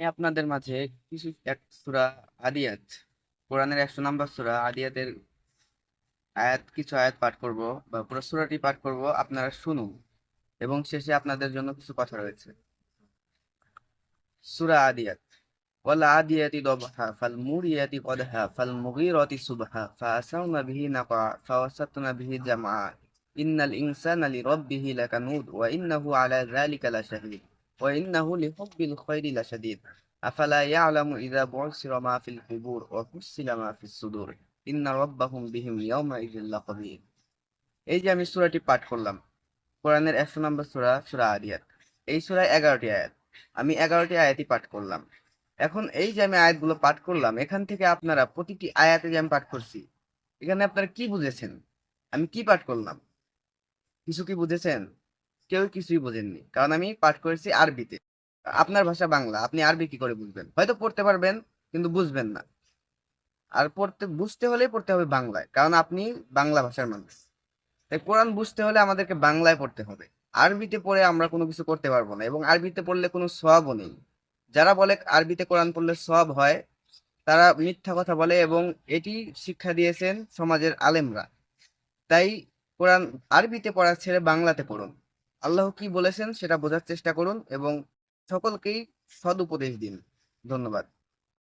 আপনাদের মাঝে কিছু এক সূরা আদিয়াত, কোরআনের একশো নম্বর সূরা আদিয়াতের আয়াত, কিছু আয়াত পাঠ করব বা পুরো সূরাটি পাঠ করব, আপনারা শুনুন এবং শেষে আপনাদের জন্য কিছু কথা রয়েছে। সূরা আদিয়াত, ওয়াল আদিয়াতি খায়রি লাশাদীদ আফালা ইয়ালামু ইযা বু'সিরা মা ফিল কুবুর ওয়া হুসিলা মা ফিস সুদুর ইন্না রাব্বাহুম বিহিম ইয়াওমা ইযিল লাকাবির এই যে আমি সূরাটি পাঠ করলাম, কোরআনের একশো নম্বর সূরা এই এগারোটি আয়াত। আমি এগারোটি আয়াতই পাঠ করলাম। এখন এই যে আমি আয়াতগুলো পাঠ করলাম, এখান থেকে আপনারা প্রতিটি আয়াতে যে আমি পাঠ করছি, এখানে আপনারা কি বুঝেছেন? আমি কি পাঠ করলাম? কিছু কি বুঝেছেন? কেউ কিছুই বোঝেননি। কারণ আমি পাঠ করেছি আরবিতে। আপনার ভাষা বাংলা, আপনি আরবি কি করে বুঝবেন? হয়তো পড়তে পারবেন, কিন্তু বুঝবেন না। আর পড়তে, বুঝতে হলে পড়তে হবে বাংলায়, কারণ আপনি বাংলা ভাষার মানুষ। তাই কোরআন বুঝতে হলে আমাদেরকে বাংলায় পড়তে হবে। আরবিতে পড়ে আমরা কোনো কিছু করতে পারব না, এবং আরবিতে পড়লে কোনো সওয়াবও নেই। যারা বলে আরবিতে কোরআন পড়লে সওয়াব হয়, তারা মিথ্যা কথা বলে, এবং এটি শিক্ষা দিয়েছেন সমাজের আলেমরা। তাই কোরআন আরবিতে পড়া ছেড়ে বাংলাতে পড়ুন। আল্লাহ কি বলেছেন সেটা বোঝার চেষ্টা করুন এবং সকলকেই সদ উপদেশ দিন। ধন্যবাদ।